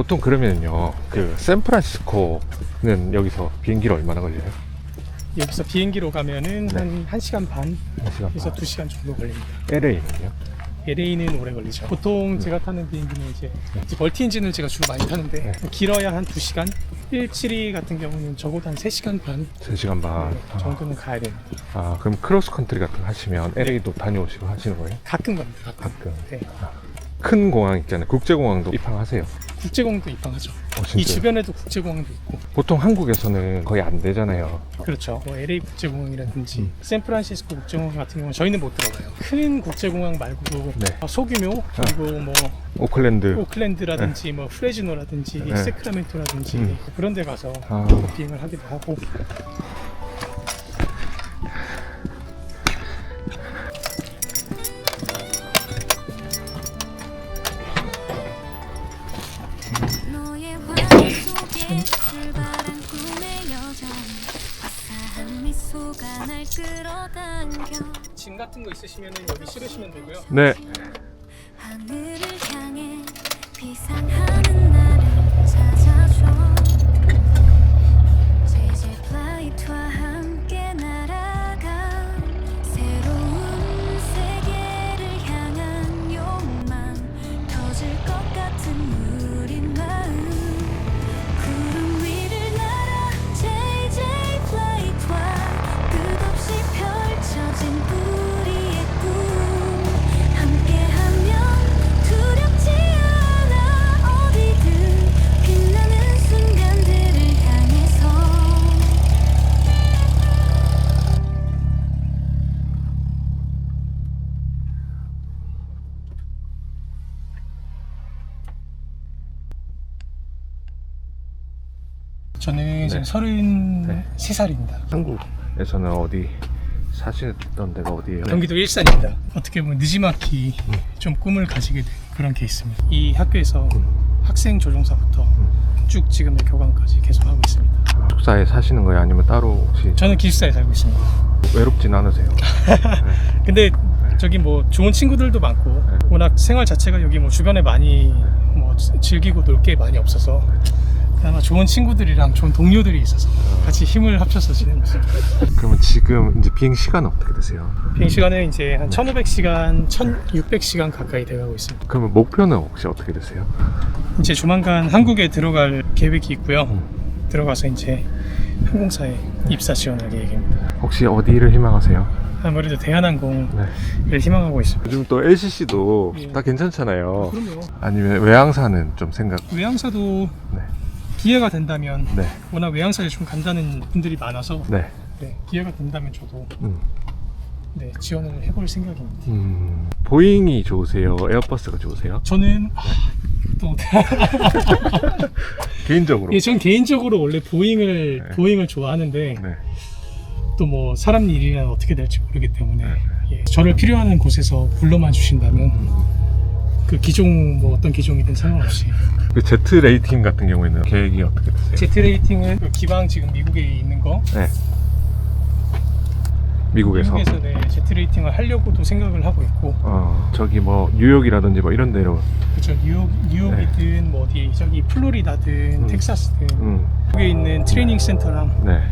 보통 그러면요, 그 샌프란시스코는 여기서 비행기로 얼마나 걸려요? 여기서 비행기로 가면은 네. 한 1시간 반한 시간 에서 반. 2시간 정도 걸립니다. LA는요? LA는 오래 걸리죠. 보통 제가 타는 비행기는 이제, 이제 멀티 엔진을 제가 주로 많이 타는데 네. 길어야 한 2시간 172 같은 경우는 적어도 한 3시간 반 3시간 반. 아, 정도는 가야 됩니다. 아, 그럼 크로스 컨트리 같은 거 하시면 LA도 다녀오시고 하시는 거예요? 가끔 갑니다. 가끔. 가끔. 네. 큰 공항 있잖아요. 국제공항도 입항하세요. 국제공항도 입항하죠. 어, 이 진짜요? 주변에도 국제공항도 있고 보통 한국에서는 거의 안 되잖아요. 그렇죠. 뭐 LA 국제공항이라든지 음. 샌프란시스코 국제공항 같은 경우는 저희는 못 들어가요. 큰 국제공항 말고도 네. 아, 소규모 그리고 뭐 오클랜드. 오클랜드라든지 뭐 프레즈노라든지 네. 세크라멘토라든지 음. 그런 데 가서 아. 비행을 하기도 하고 같은 거 있으시면 여기 실으시면 되고요. 네. 저는 지금 네. 33살입니다. 한국에서는 어디 사시던 데가 어디예요? 경기도 일산입니다. 어떻게 보면 느지막이 좀 꿈을 가지게 된 그런 케이스입니다. 이 학교에서 학생 조종사부터 쭉 지금의 교관까지 계속 하고 있습니다. 숙사에 사시는 거예요? 아니면 따로 혹시 저는 기숙사에 살고 있습니다. 외롭진 않으세요? 근데 저기 뭐 좋은 친구들도 많고 워낙 생활 자체가 여기 뭐 주변에 많이 뭐 지- 즐기고 놀 게 많이 없어서 그나마 좋은 친구들이랑 좋은 동료들이 있어서 같이 힘을 합쳐서 지내고 있습니다. 그러면 지금 이제 비행 시간은 어떻게 되세요? 비행 시간은 이제 한 1,500시간, 1,600시간 가까이 돼가고 있습니다. 그러면 목표는 혹시 어떻게 되세요? 이제 조만간 한국에 들어갈 계획이 있고요. 음. 들어가서 이제 항공사에 입사 지원할 계획입니다. 혹시 어디를 희망하세요? 아무래도 대한항공을 네. 희망하고 있습니다. 요즘 또 LCC도 예. 다 괜찮잖아요. 그럼요. 아니면 외항사는 좀 생각. 외항사도 네. 기회가 된다면 네. 워낙 외항사에 좀 간다는 분들이 많아서 네. 네, 기회가 된다면 저도 음. 네, 지원을 해볼 생각입니다. 음. 보잉이 좋으세요? 에어버스가 좋으세요? 저는 아, 또 개인적으로. 예, 전 개인적으로 원래 보잉을 네. 보잉을 좋아하는데 네. 또 뭐 사람 일이란 어떻게 될지 모르기 때문에 예, 저를 필요한 곳에서 불러만 주신다면 그 기종 뭐 어떤 기종이든 상관없이 그 제트 레이팅 같은 경우에는 계획이 어떻게 되세요? 제트 레이팅은 그 기방 지금 미국에 있는 거 네. 미국에서. 미국에서 네, 제트 레이팅을 하려고도 생각을 하고 있고 어, 저기 뭐 뉴욕이라든지 뭐 이런 데로. 그죠 뉴욕 뉴욕이든 뭐 어디 저기 플로리다든 음. 텍사스든 음. 미국에 있는 트레이닝 센터랑 네.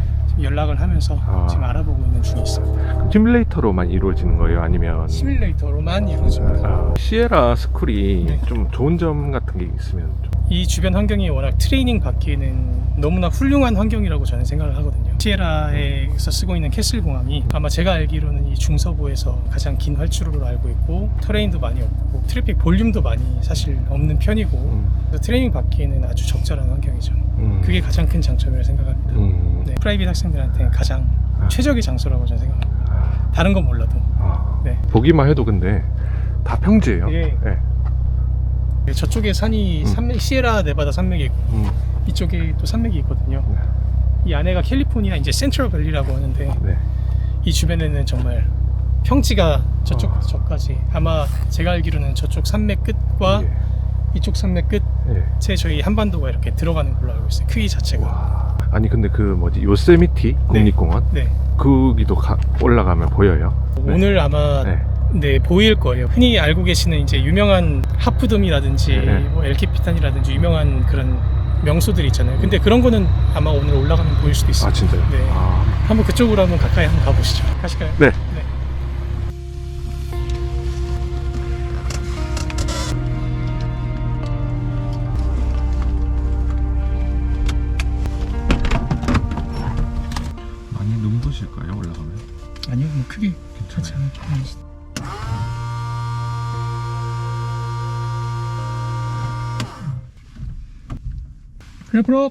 연락을 하면서 아. 지금 알아보고 있는 중에 있습니다. 시뮬레이터로만 이루어지는 거예요? 아니면 시뮬레이터로만 이루어집니다. 아, 시에라 스쿨이 네. 좀 좋은 점 같은 게 있으면 좀. 이 주변 환경이 워낙 트레이닝 받기에는 너무나 훌륭한 환경이라고 저는 생각을 하거든요. 시에라에서 쓰고 있는 캐슬 공항이 아마 제가 알기로는 이 중서부에서 가장 긴 활주로로 알고 있고 터레인도 많이 없고 트래픽 볼륨도 많이 사실 없는 편이고 음. 그래서 트레이닝 받기에는 아주 적절한 환경이죠. 음. 그게 가장 큰 장점이라고 생각합니다. 음. 네, 프라이빗 학생들한테는 가장 아. 최적의 장소라고 저는 생각합니다. 아, 다른 건 몰라도. 아. 네. 보기만 해도 근데 다 평지예요. 예. 네. 네, 저쪽에 산이 음. 산맥, 시에라 네바다 산맥이 있고 음. 이쪽에 또 산맥이 있거든요. 네. 이 안에가 캘리포니아 이제 센트럴 밸리라고 하는데 네. 이 주변에는 정말 평지가 저쪽부터 어. 저까지 아마 제가 알기로는 저쪽 산맥 끝과 예. 이쪽 산맥 끝 예. 저희 한반도가 이렇게 들어가는 걸로 알고 있어요. 큐이 자체가. 와. 아니 근데 그 뭐지 요세미티 네. 국립공원 네. 거기도 가- 올라가면 보여요. 네. 오늘 아마 네. 네 보일 거예요. 흔히 알고 계시는 이제 유명한 하프돔이라든지 네. 뭐 엘키피탄이라든지 유명한 그런 명소들 있잖아요. 근데 그런 거는 아마 오늘 올라가면 보일 수도 있어요. 아 진짜요? 네. 아, 한번 그쪽으로 한번 가까이 한번 가보시죠. 가실까요? 네. เรียบร้อย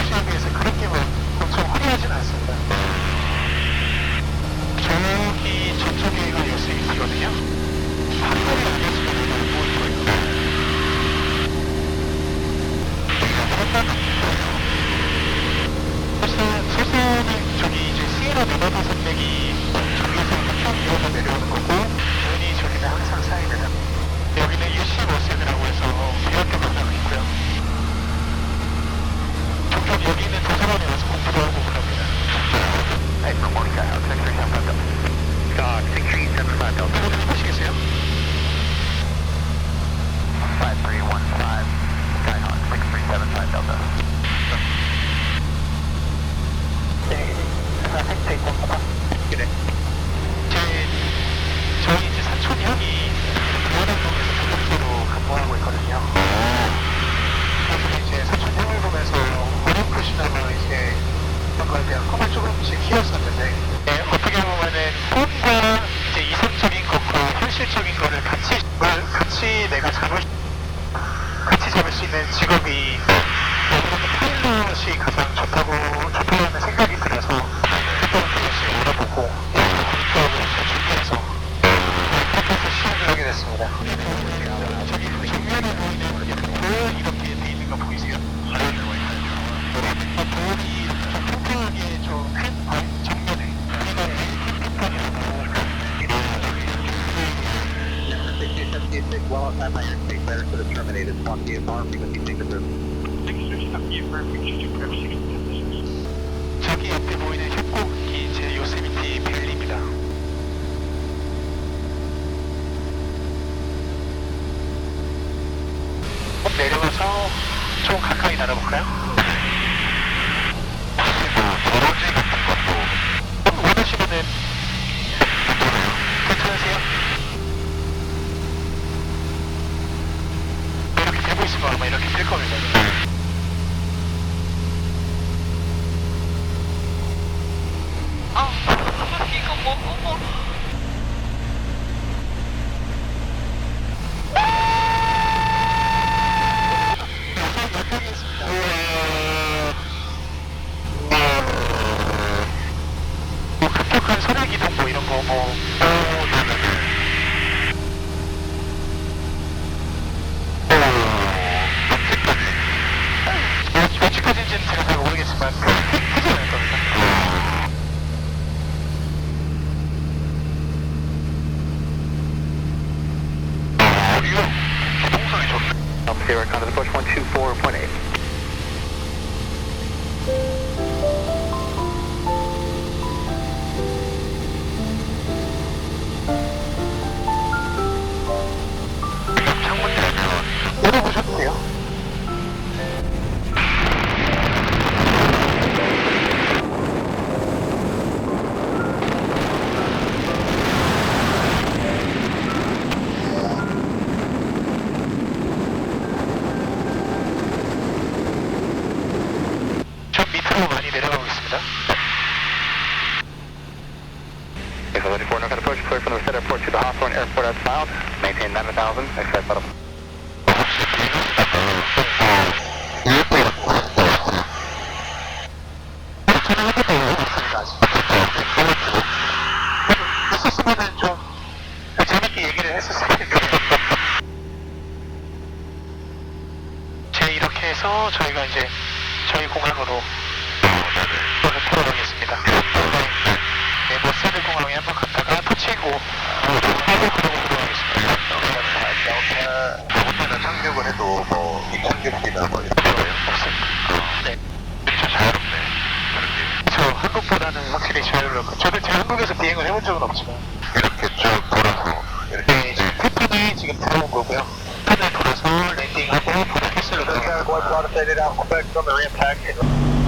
นะคะ 것이 가장 좋다고 좀 가까이 다뤄볼까요? 저희가 이제 저희 공항으로 그거를 풀어가겠습니다. 네, 네 뭐 머세드 공항에 한번 갔다가 터치고 하고 그러고 들어가겠습니다. 아무튼 착륙을 해도 뭐 입항객이나 뭐 이런 거예요? 없습니다. 네. 네 진짜 자유롭네. 저 한국보다는 확실히 자유롭고 저도 제 한국에서 비행을 해본 적은 없지만 이렇게 쭉 돌아서 이렇게 네, 이제 쿠팡이 지금 들어온 거고요. Boy Plata, out Quebec, from the ramp.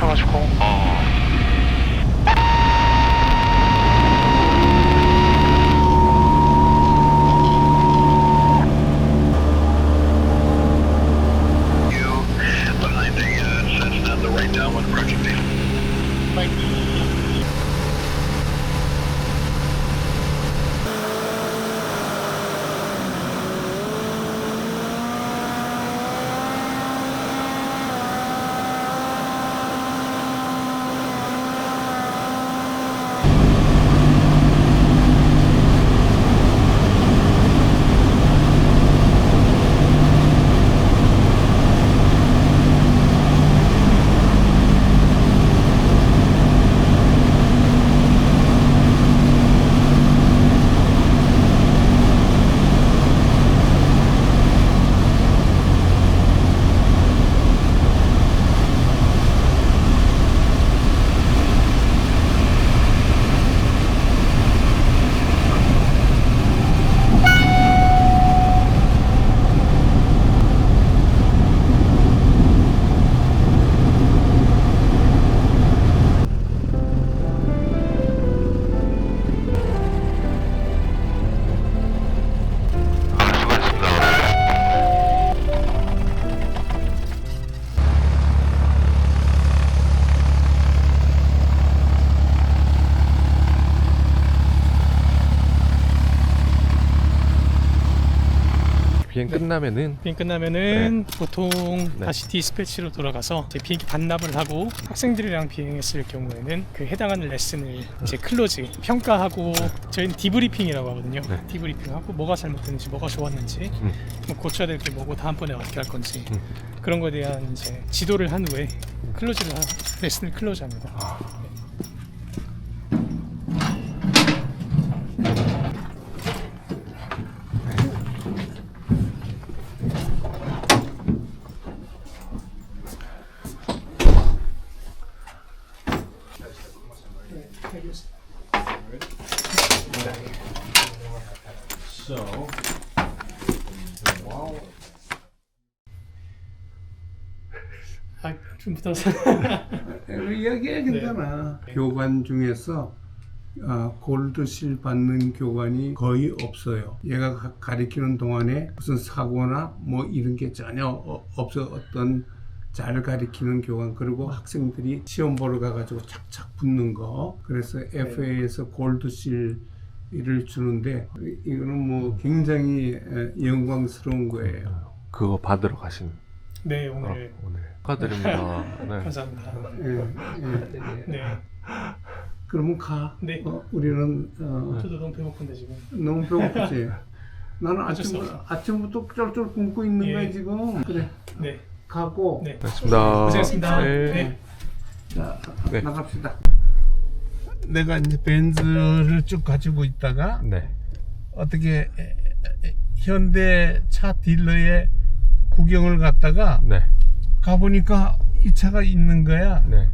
쳐가지고. 어. 행 끝나면은 비행 끝나면은 보통 네. 다시 디스패치로 돌아가서 이제 비행기 반납을 하고 학생들이랑 비행했을 경우에는 그 해당하는 레슨을 이제 클로즈 평가하고 저희는 디브리핑이라고 하거든요. 네. 디브리핑하고 뭐가 잘못됐는지 뭐가 좋았는지 음. 뭐 고쳐야 될 게 뭐고 다음번에 어떻게 할 건지 음. 그런 거에 대한 이제 지도를 한 후에 클로즈를 하, 레슨을 클로즈합니다. 아, 좀 붙어서 이야기해 괜찮아. 교관 중에서 아, 골드실 받는 교관이 거의 없어요. 얘가 가- 가르치는 동안에 무슨 사고나 뭐 이런 게 전혀 어- 없어 어떤 잘 가르치는 교관 그리고 학생들이 시험 보러 가가지고 착착 붙는 거 그래서 FA에서 골드실 을 주는데 이거는 뭐 굉장히 에, 영광스러운 거예요. 그거 받으러 가신 네 어, 오늘 오늘 축하드립니다. 네. 감사합니다. 예, 예. 네, 그러면 가. 네. 어, 우리는 어, 저도 너무 배고픈데 지금. 너무 배고프지. 나는 어쩔 수 아침 아침부터 쩔쩔 굶고 있는 예. 거야 지금. 그래 네, 가고 네. 고맙습니다. 고생했습니다. 네. 네. 자, 네. 나갑시다. 내가 이제 벤츠를 쭉 가지고 있다가 네. 어떻게 현대 차 딜러에 구경을 갔다가 네. 가보니까 이 차가 있는 거야. 네.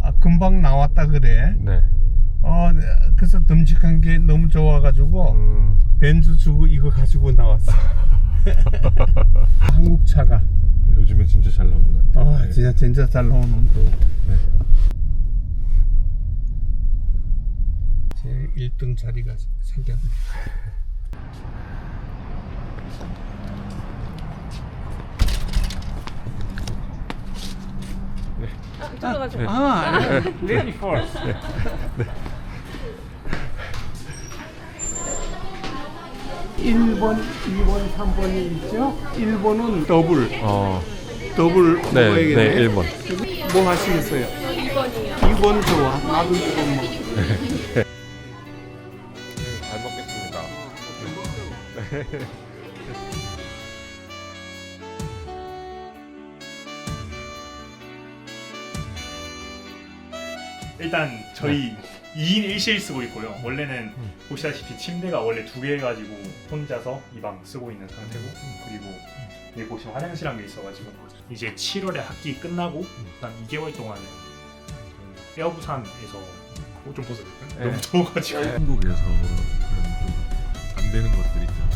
아, 금방 나왔다 그래. 네. 어, 네, 그래서 듬직한 게 너무 좋아가지고 음. 벤츠 주고 이거 가지고 나왔어. 한국 차가. 요즘에 진짜 잘 나오는 것 같아요. 아, 네. 진짜 진짜 잘 나오는 거. 네. 제 1등 자리가 생겼네. 아, 레디 퍼스트. 일 1번, 2번, 3번이 있죠? 1번은 더블, 어. 더블 네. 먹어야겠네. 네. 1번. 뭐 하시겠어요? 2번이요. 2번 좋아. 나도 2번 먹어. 잘 먹겠습니다. 일단 저희 2인 1실 쓰고 있고요. 원래는 음. 보시다시피 침대가 원래 두개 가지고 혼자서 이 방 쓰고 있는 상태고 그리고 여기 보시면 화장실 한 개 있어가지고 이제 7월에 학기 끝나고 한 2개월 동안은 그 에어부산에서 옷좀 벗어도 될까요? 네. 너무 더워가지고 한국에서 그런 좀안 되는 것들 있잖아요.